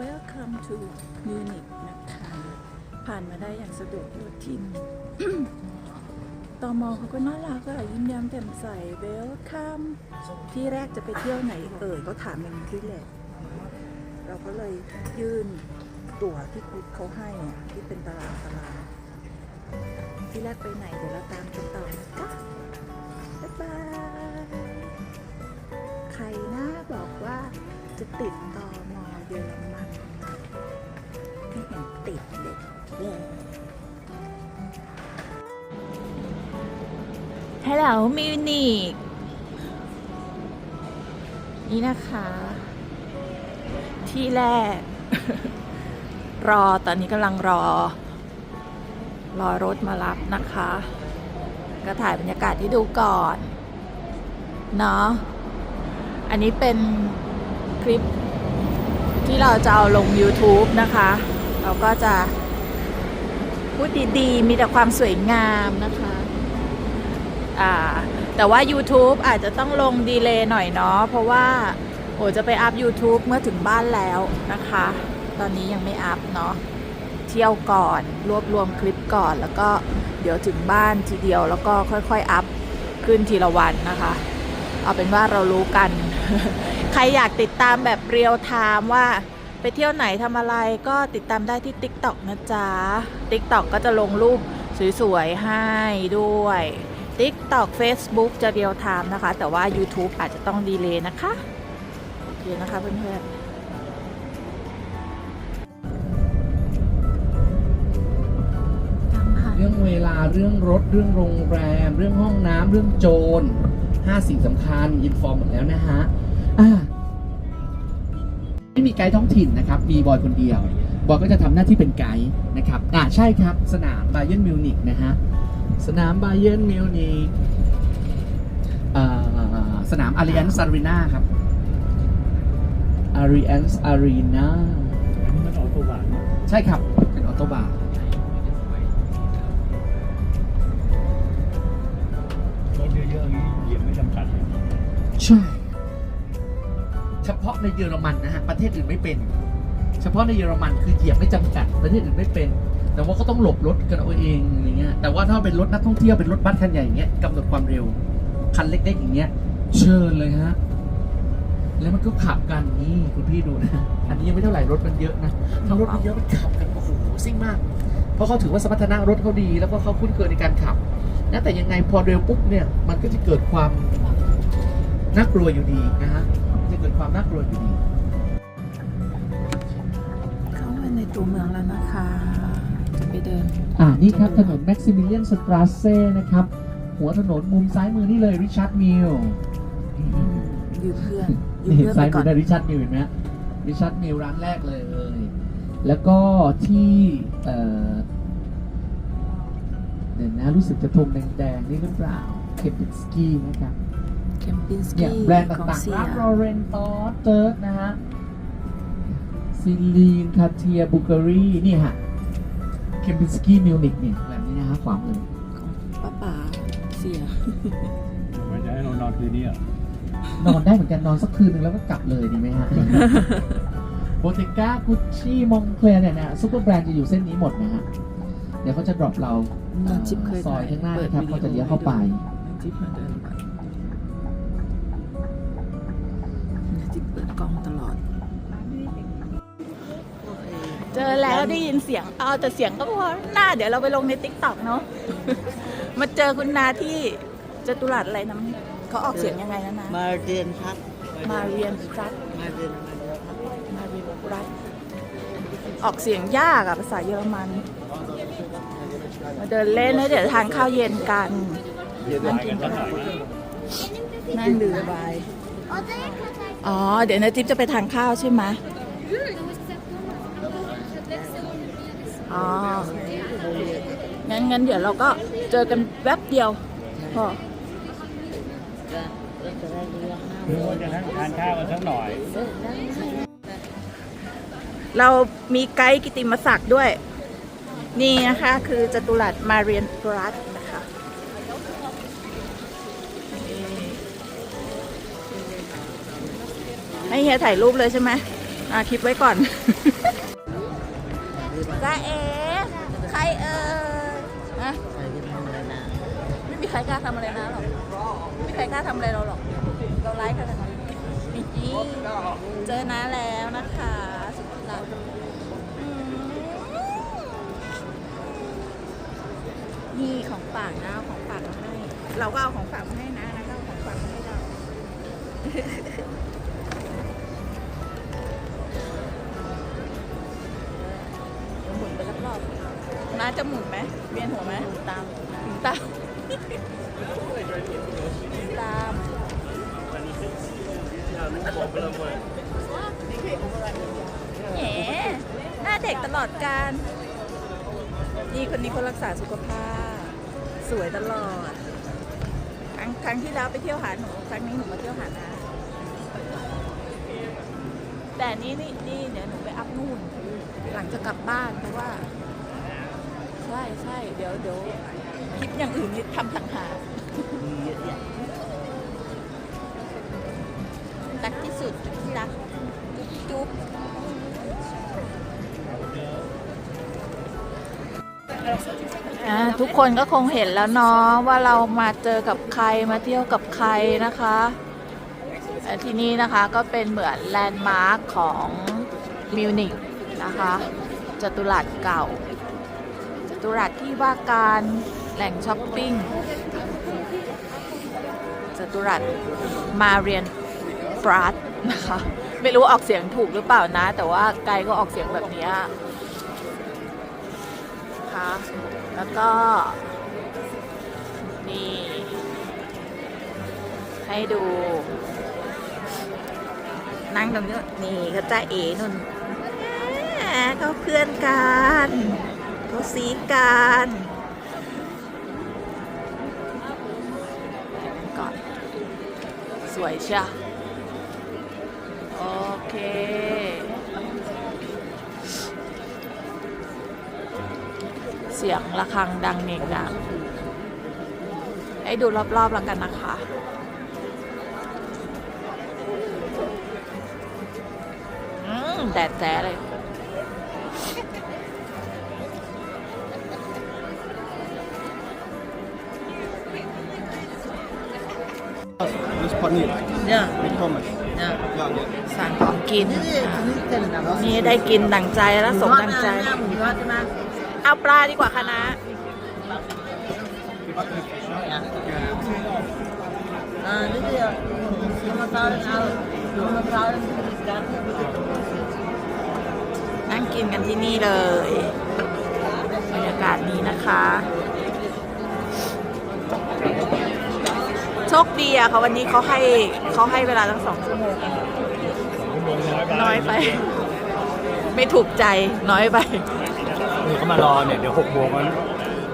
Welcome to Munich นะคะ ผ่านมาได้อย่างสะดวกรวดทินตอมอเขาก็น่ารักอะยิ้มแย้มแจ่มใส Welcome ที่แรกจะไปเที่ยวไหนเอ่ยก็ถามอย่างที่แหละ เราก็เลยยื่นตั๋วที่คุดเขาให้อะที่เป็นตารางตารางที่แรกไปไหนเดี๋ยวเราตามกันต่อนะคะบ๊ายบาย ใครนะบอกว่าจะติดต่อม ติดเด็กเลยฮัลโหลมิวนิกนี่นะคะ ที่แรก รอตอนนี้กำลังรอ รอรถมารับนะคะ ก็ถ่ายบรรยากาศที่ดูก่อน เนาะอันนี้เป็นคลิปที่เราจะเอาลง YouTube นะคะ เราก็จะ พูดดีๆ มีแต่ความสวยงามนะคะอ่าแต่ว่า YouTube อาจจะต้องลงดีเลย์หน่อยเนาะเพราะว่าโอจะไปอัพ YouTube เมื่อถึงบ้านแล้วนะคะ ตอนนี้ยังไม่อัพเนาะเที่ยวก่อนรวบรวมคลิปก่อนแล้วก็เดี๋ยวถึงบ้านทีเดียวแล้วก็ค่อยๆ อัพขึ้นทีละวันนะคะ เอาเป็นว่าเรารู้กัน ใครอยากติดตามแบบเรียลไทม์ว่า ไปเที่ยวไหนทำอะไรก็ติดตามได้ที่ TikTok นะจ๊ะ TikTok ก็จะลงรูปสวยๆ ให้ด้วย TikTok Facebook จะเรียลไทม์นะคะ แต่ว่า YouTube อาจจะต้องดีเลย์นะคะ โอเคนะคะเพื่อนๆเรื่องเวลาเรื่องรถ เรื่องโรงแรม เรื่องห้องน้ำเรื่องโจรห้าสิ่งสำคัญอินฟอร์มหมดแล้วนะฮะอ่า ไม่มีไกด์ท้องถิ่นนะครับ มีบอยคนเดียว บอยก็จะทำหน้าที่เป็นไกด์นะครับอ่าใช่ครับ สนามบาเย r n m มิวนิกนะฮะ สนามบาเย r n m มิวนิกอ่าสนามอารี a น z ์อารีนาครับอารี a น z ์อารีนาอันนี้มันออกตัวหวานใช่ครับ เป็นออโตบาร์รถเยอะๆนี้เหยียบไม่จำกัดเลยใช่เฉพาะในเยอรมันนะฮะประเทศอื่นไม่เป็น เฉพาะในเยอรมันคือเหยียบไม่จำกัดประเทศอื่นไม่เป็น แต่ว่าก็ต้องหลบรถกันเอาเองอย่างเงี้ยแต่ว่าถ้าเป็นรถนักท่องเที่ยวเป็นรถบัสคันใหญ่อย่างเงี้ยกำหนดความเร็วคันเล็กๆอย่างเงี้ยเชิญเลยฮะแล้วมันก็ขับกันนี่คุณพี่ดูนะอันนี้ยังไม่เท่าไหร่รถมันเยอะนะถ้ารถมันเยอะมันขับกันโอ้โหซิ่งมาก เพราะเขาถือว่าสมรรถนะรถเขาดี แล้วก็เขาคุ้นเคยในการขับนะแต่ยังไงพอเร็วปุ๊บเนี่ยมันก็จะเกิดความน่ากลัวอยู่ดีนะฮะ ความน่ากลัวอยู่ดีเข้ามาในตัวเมืองแล้วนะคะ จะไปเดิน อ่านี่ครับถนนแม็กซิมิเลียนสตราเซ่นะครับ หัวถนนมุมซ้ายมือนี่เลยริชาร์ดมิลยืมเพื่อนยืมนี่เพื่อนซ้าไปยก่มือนอได้ริชาร์ดมิลเห็นไหมริชาร์ดมิลร้านแรกเลยแล้วก็ที่เอ่อเดี๋ยวนะรู้สึกจะธงแดงๆนี่หรือเปล่า เคปิสกี้นะครับ เคมปินสเนี่ยกี้แบรนด์ของต่างเซีๆยร้านโรเรนตอสเติร์กนะฮะซิลีนคาเทียบูเกอรี่นี่ฮะเคปิสกี้มิวนิกเนี่ยแบบนี้นะฮะขวามือของป้าป๋าเสีย ไว้จะให้เรานอนคืนนี้เหรอะนอนได้เหมือนกันนอนสักคืนหนึ่งแล้วก็กลับเลยดีไหมฮะ โบเทก้ากุชชี่มองเคลเนี่ยนะซุปเปอร์แบรนด์จะอยู่เส้นนี้หมดนะฮะ เดี๋ยวเขาจะดรอปเราน้องจิ๊บเคยซอยข้างหน้าปิดนะครับวิดีโอเขาจะเลี้ยวเข้าไปน้องจิ๊บมาเดิน เจอแล้วได้ยินเสียงเอาแต่เสียงก็พอหน้าเดี๋ยวเราไปลงในติ๊กต็อกเนาะมาเจอคุณนาที่จตุรัสอะไรนะเขาออกเสียงยังไงนะนามาเรียนพักมาเรียนรัฐมาเรียนมาเรียนพักมาเรียนรัฐออกเสียงยากอะภาษาเยอรมัน มาเดินเล่นแล้วเดี๋ยวทานข้าวเย็นกันนั่งกินกันนั่งดื่มบายอ๋อ เดี๋ยวนาจิ๊บจะไปทานข้าวใช่ไหม อ๋องั้นงั้นเดี๋ยวเราก็เจอกันแวบเดียวพอก็ก็จะได้รู้ว่าห้ามคือว่าจะนั่งทานข้าวกันสักหน่อย เรามีไกด์กิติมศักดิ์ด้วย นี่นะคะคือจตุรัสมาเรียนรัฐนะคะนี่ให้เฮียถ่ายรูปเลยใช่ไหมไอาคลิปไว้ก่อน จ้าเอ๋ใครเอ่ยนะใครจะทำอะไรนะไม่มีใครกล้าทำอะไรนะหรอกไม่มีใครกล้าทำอะไรเราหรอก เราไลฟ์กันนะนี่เจอน้าแล้วนะคะสุดที่รักอืมนี่ของฝากนะเอาของฝากมาให้เราก็เอาของฝากมาให้นะนะก็เอาของฝากมาให้เรา จะหมุนไหมเวียนหัวไหมตามตามตามแหมหน้าเด็กตลอดการนี่คนนี้เขารักษาสุขภาพ สวยตลอด ครั้งครั้งที่แล้วไปเที่ยวหาหนู ครั้งนี้หนูมาเที่ยวหานาแต่นี่นี่นี่เดี๋ยวหนูไปอัพนู่น หลังจะกลับบ้านเพราะว่า ใช่ใช่เดี๋ยวเดี๋ยวคลิปอย่างอื่นนี่ทำต่างหากมีเยอะแยะรักที่สุดที่รัก จุ๊บจุ๊บอ่าทุกคนก็คงเห็นแล้วเนาะว่าเรามาเจอกับใครมาเที่ยวกับใครนะคะอ่าที่นี่นะคะก็เป็นเหมือนแลนด์มาร์คของมิวนิกนะคะจตุรัสเก่าจ ตุรัสที่ว่าการแหล่งช้อปปิ้งจตุรัสมาเรียนฟรัสนะคะไม่รู้ออกเสียงถูกหรือเปล่านะ แต่ว่าไกด์ก็ออกเสียงแบบนี้ยนะแล้วก็ นี่ ให้ดู นั่งตรงนี้นี่เขาจ้าเอ๋นุ่นเขาเพื่อนกัน เขาซีกันก่อนสวยเชียวโอเค เสียงระฆังดังเนกดังให้ดูรอบๆแล้วกันนะคะอืมแดดแจ๋เลย This paneer เนี่ย with hummus. เนี่ย Yeah, yeah. สั่งของกิน นี่นี่อะนี่เต็มนะนี่ได้กินดั่งใจแล้วสมดั่งใจหมูยอดใช่ไหมเอาปลาดีกว่าคะนะอ่านี่เดียวมะพร้าวเอามะพร้าวกันนั่งกินกันที่นี่เลย บรรยากาศนี้นะคะ โชคดีอะค่ะวันนี้เขาให้เขาให้เวลาตั้งสองชั่วโมงเองชั่วโมงน้อยไปน้อยไป ไม่ถูกใจน้อยไปนี่เขามารอเนี่ยเดี๋ยวหกโมงมัน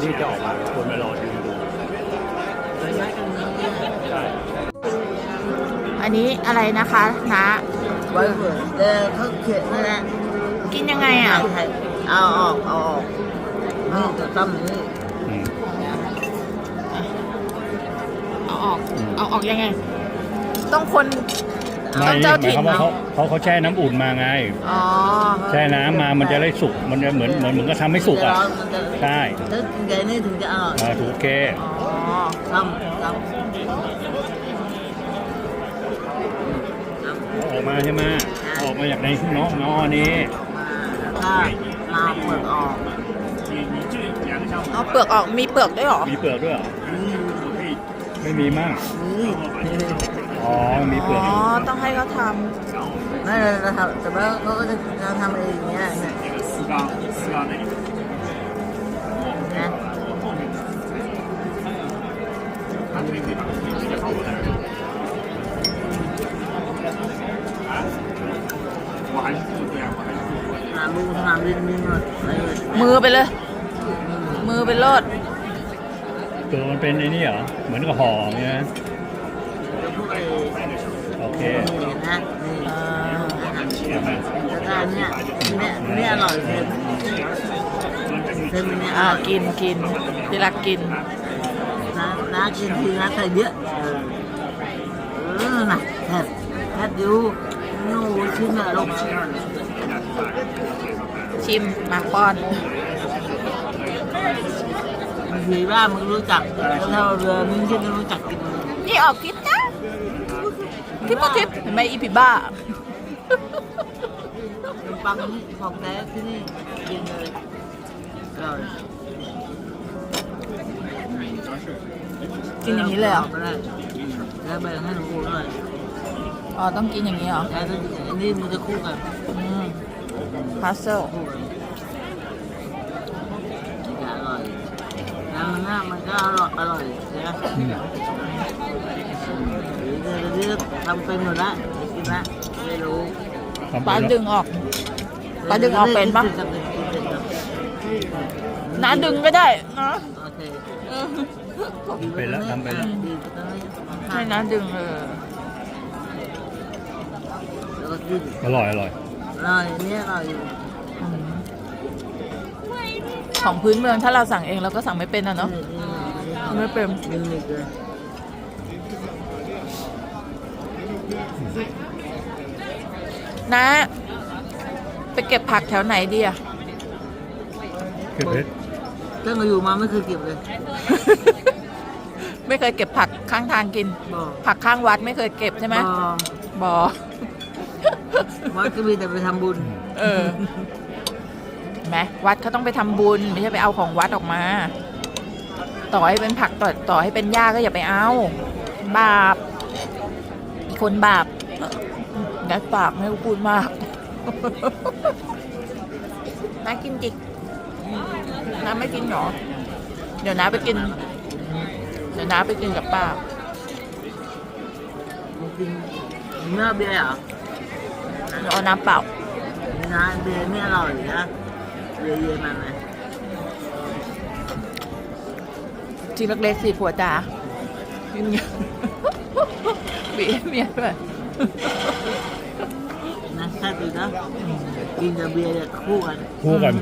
นี่จะออกมาคนมารอดูดูอันนี้อะไรนะคะนะไว้เผื่อเออเขาเขียนนั่นแหละกินยังไงอะเอาออกเอาออกนี่จะต้มนี่ เอาออกเอาออกยังไง ต้องคนไม่ต้องนี่เจ้าหมายถิ่นความว่าเนาะเขาเขาเขาแช่น้ำอุ่นมาไง อ๋อแช่น้ำมามันจะได้สุก มันจะเหมือนเหมือนเหมือนก็ทำให้สุกอะมันจะใช่ถ้ากินไก่นี่ถึงจะอร่อยอ่าถูกโอเค อ๋อต้มต้มเอาออกมาใช่ไหมเอาออกมาจากในน้องน้อนี้มาแล้วก็มาเปิดออกเอาเปลือกออกมีเปลือกด้วยเหรอมีเปลือกด้วยเหรอนี่ ไม่มีมั่งนี่อ๋อ มีเปลือกอ๋ออยู่ต้องให้เขาทไม่เลยนะครับแต่ว่าเขาก็จะจะทำเองอย่างเงี้ยเนี่ยนะหามือหาดินมีหมดเลยำมือไปเลย มือเป็นโลด ตัวมันเป็นไอ้นี่เหรอ เหมือนกับห่ออย่างเงี้ยแล้วพวกไอ้โอเคนี่นะนี่อ่าแล้วก็เนี่ยเนี่ยเนี่ยอร่อยเลยเค็มเนี่ยออ่าร่อยกินกินที่รักกิน นะนะกินทีนะใส่เยอะเออนะแทบแทบดูอหนูชิมหน่อยลูกชิมมาป้อน บางทีว่ามึงรู้จักแล้วถ้าเราเรือมึงที่ไม่รู้จักกินนี่ออกคลิปนะคลิปก็คลิปเห็นไหมอีพิบ้าขนมปังนี่ของแท้ที่นี่กินเลยอร่อยกินอย่างนี้เลยเหรอไม่ได้แล้วแบ่งให้หนูด้วยอ๋อต้องกินอย่างนี้เหรอแล้วถ้าอันนี้มันจะคู่กันอืมพาสเซล คู่กันจะอร่อยแล้ว มันน่ามันก็อร่อยอร่อยนะเดี๋ยวเดี๋ยวทำเป็นหมดละกินละไม่รู้ทำไปป้าแล้วดึงออก ปลาดึงออกเป็นปะ น้าดึงก็ได้นะโอเคเป็นแล้วทำไปแล้วดีตรงนี้ให้น้าดึงเออแล้วก็กินอร่อยอร่อย อร่อยเนี่ยอร่อยอยู่อืม ของพื้นเมืองถ้าเราสั่งเองเราก็สั่งไม่เป็นอะเนาะไม่เป็นมีอีกเลยนะไปเก็บผักแถวไหนดีอะเก็บเพชรตั้งแต่อยู่มาไม่เคยเก็บเลย ไม่เคยเก็บผักข้างทางกินบอกผักข้างวัดไม่เคยเก็บใช่ไหมบอกบอวัดก็มีแต่ไปทำบุญ เออเห็น ไหมวัดเขาต้องไปทำบุญ ไม่ใช่ไปเอาของวัดออกมา ต่อให้เป็นผักต่อต่อให้เป็นหญ้าก็อย่าไปเอา บาปอีกคนบาปงัดปากไม่ให้พูดมากน้ากินจิกน้าไม่กินหรอ เดี๋ยวน้าไปกิน เดี๋ยวน้าไปกินกับป้ากินเนื้อเบียร์เหรอเดี๋ยวเอาน้ำเปล่านะเบียร์ไม่อร่อยนะ เบียร์เย็นมาไหมจริงเล็กๆสิผัวจ๋ากินเยอะบีบเมียด้วยนะแค่ดีนะกินกับเบียร์เนี่ยคู่กัน คู่กัน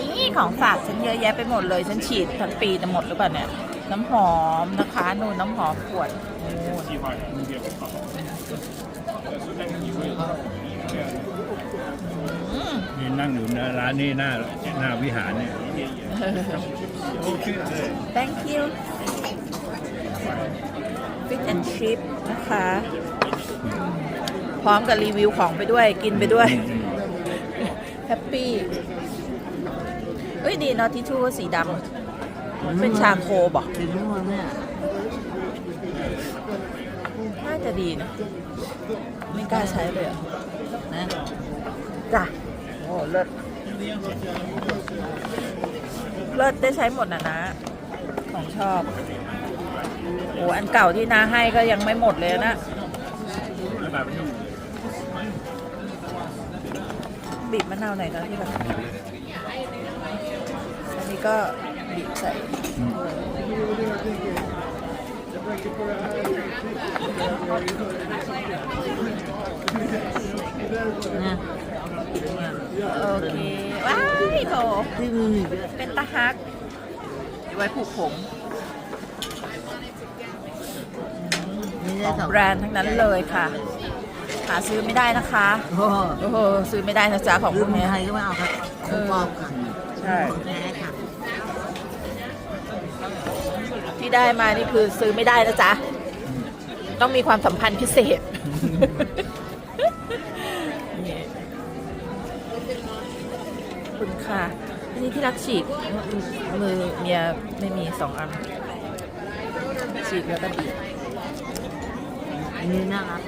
นี่ของฝากฉันเยอะแยะไปหมดเลย ฉันฉีดทั้งปีจะหมดหรือเปล่าเนี่ย น้ำหอมนะคะนูนน้ำหอมขวดนู่นอืม นี่นั่งอยู่หน้าร้านนี่หน้าหน้าวิหารเนี่ย Thank you Fish and Chip นะคะ พร้อมกับรีวิวของไปด้วยกินไปด้วย แฮปปี้เอ้ยดีเนาะทิชชู่ก็สีดำเป็นชาโคบอกเป็นนู่นเนี่ยน่าจะดีนะไม่กล้าใช้เลยเหรอนะ จ้ะโอ้เลิศเลิศได้ใช้หมดนะนะ ของชอบโอ้อันเก่าที่นาให้ก็ยังไม่หมดเลยนะบีบมะนาวหน่อยนะที่แบบอันนี้ก็บีบใส่เนี่ย โอเค ว้ายโถที่มีอีกเยอะเป็นตะฮักไว้ผูกผมมีขได้องสองแบรนด์ทั้งนั้นเลยค่ะ หาซื้อไม่ได้นะคะ โอ้โหโอ้โหซื้อไม่ได้นะจ๊ะของพรุ่วนกเนี้ยไทยก็ไม่เอาครับของปลอมค่ะ ใช่ของแท้ค่ะที่ได้มานี่คือซื้อไม่ได้นะจ๊ะ ต้องมีความสัมพันธ์พิเศษ นี่ขอบ คุณค่ะอันนี้ที่รักฉีกมือเมียไม่มีสองอัน ฉีกแล้วก็บีบอันนี้น่ารัก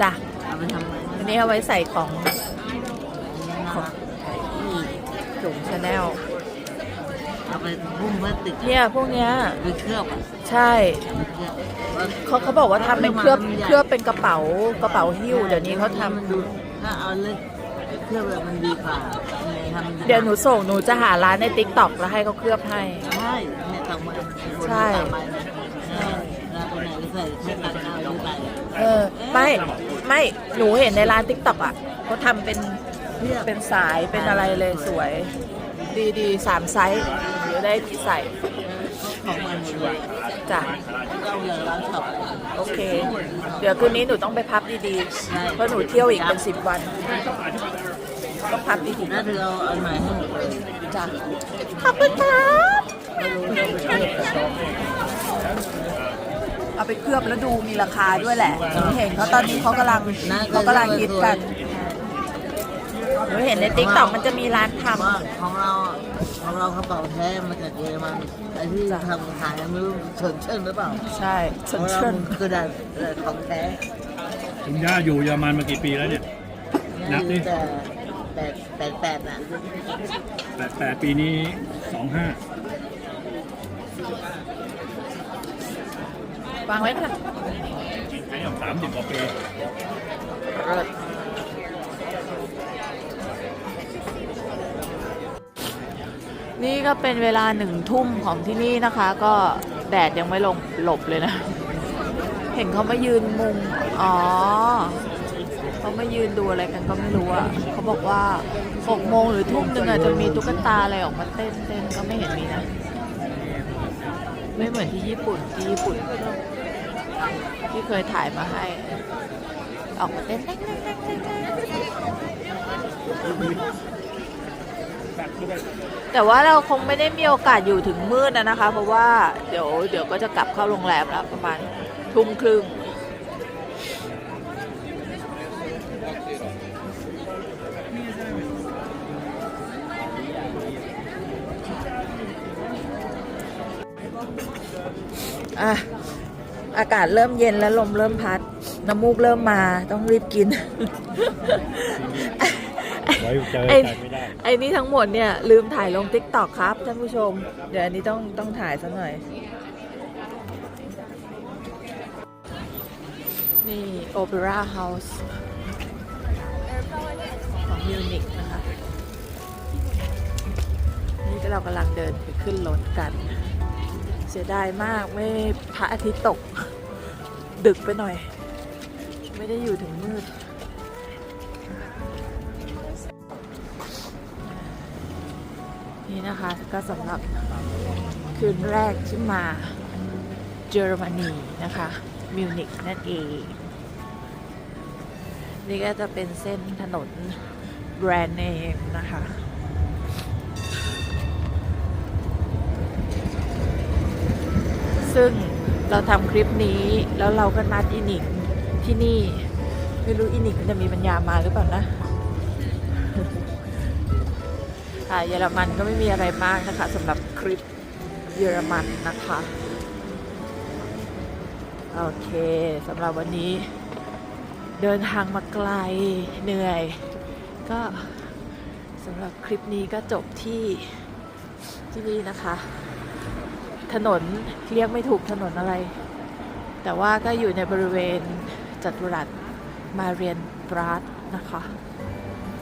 จ้ะเอาไปทำอะไรอันนี้เอาไว้ใส่ของน่ารักถุงชาแนลเอาไปพุ่มพลาสติกเนี่ยพวกเนี้ยไปเคลือบอะใช่ไปเคลือบเขาเขาบอกว่าทำเป็นเคลือบเคลือบเป็นกระเป๋ากระเป๋าหิ้วเดี๋ยวนี้เขาทำมันดูถ้าเอาเล็ก เคลือบแบบมันดีกว่าเนี่ยทำเดี๋ยวหนูส่งหนูจะหาร้านในติ๊กต็อกแล้วให้เขาเคลือบให้ ใช่เนี่ยต่างใบใช่ต่างใบเนี่ยเราไปไหนก็ใส่ไม่ตัดเอาหรือไปเออไม่ไม่หนูเห็นในร้านติ๊กต็อกอะเขาทำเป็นเคลือบเป็นสายเป็นอะไรเลยสวย ดีดีสามไซส์เดี๋ยวได้ที่ใส่ของมันหมดเลยจ้ะก็เอาอย่างร้านช็อปโอเค เดี๋ยวคืนนี้หนูต้องไปพับดีๆ เพราะหนูเที่ยวอีกเป็นสิบวัน ต้องพับดีน่าเธอเอาอันใหม่ให้หมดเลยๆจ้ะขอบคุณครับไม่รู้ว่าไปเทียบกับช็อปเอาไปเคลือบแล้วดูมีราคาด้วยแหละหนูเห็นเขาตอนนี้เขากำลังเขากำลังคิดกันหนูเห็นในติ๊กต็อกมันจะมีร้านทว่าของเราของเรากระเป๋าแท้มาจากเยอรมันไอ้ที่ทำขายไม่รู้เฉินเชิญหรือเปล่าำใช่ขเชิองญเราเชิญมันคือได้ของแท้คุณย่าอยู่เยอรมันมากี่ปีแล้วเนี่ยนับดิ แต่แปดแปดแปดน่ะแปดแปดปีนี้สองห้าวางไว้ค่ะสามสิบกว่าปีเลิศนี่ก็เป็นเวลาหนึ่งทุ่มของที่นี่นะคะ ก็แดดยังไม่ลงหลบเลยนะ เห็นเขามายืนมุง อ๋อ เขามายืนดูอะไรกันก็ไม่รู้อะเขาบอกว่าหกโมงหรือทุ่มหนึ่งอาจจะมีตุ๊กตาอะไรออกมาเต้นเต้นก็ไม่เห็นมีนะไม่เหมือนที่ญี่ปุ่นที่ญี่ปุ่น ที่เคยถ่ายมาให้ ออกมาเต้นเต้นเต้นเต้นเต้นเต้นแต่ว่าเราคงไม่ได้มีโอกาสอยู่ถึงมืดนะนะคะ เพราะว่าเดี๋ยวเดี๋ยวก็จะกลับเข้าโรงแรมแล้วประมาณทุ่มครึ่ง อะอากาศเริ่มเย็นแล้วลมเริ่มพัด น้ำมูกเริ่มมาต้องรีบกิน ไว้เจอไอ้ใครไม่ได้ ไอ้นี่ทั้งหมดเนี่ยลืมถ่ายลง t ิ k t o k ครับท่านผู้ชม เดี๋ยวอันนี้ต้องต้องถ่ายสักหน่อย นี่ Opera House ของมิวนิกนะคะ นี่ก็เรากำลังเดินไปขึ้นรถกันเสียดายมากไม่พระอาทิตย์ตก ดึกไปหน่อย ไม่ได้อยู่ถึงมืด นี่นะคะก็สำหรับคืนแรกที่มาเยอรมนีนะคะ มิวนิกนั่นเอง นี่ก็จะเป็นเส้นถนนแบรนด์เนมนะคะ ซึ่งเราทำคลิปนี้แล้วเราก็นัดอินิกที่นี่ ไม่รู้อินิกมันจะมีปัญญามาหรือเปล่านะค่ะเยอรมันก็ไม่มีอะไรมากนะคะสำหรับคลิปเยอรมันนะคะ โอเคสำหรับวันนี้ เดินทางมาไกลเหนื่อย ก็สำหรับคลิปนี้ก็จบที่ที่นี่นะคะ ถนนเรียกไม่ถูกถนนอะไร แต่ว่าก็อยู่ในบริเวณจัตุรัสมาเรียนบราดนะคะ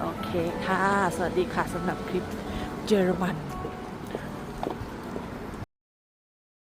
โอเคค่ะ สวัสดีค่ะสำหรับคลิปเยอรมัน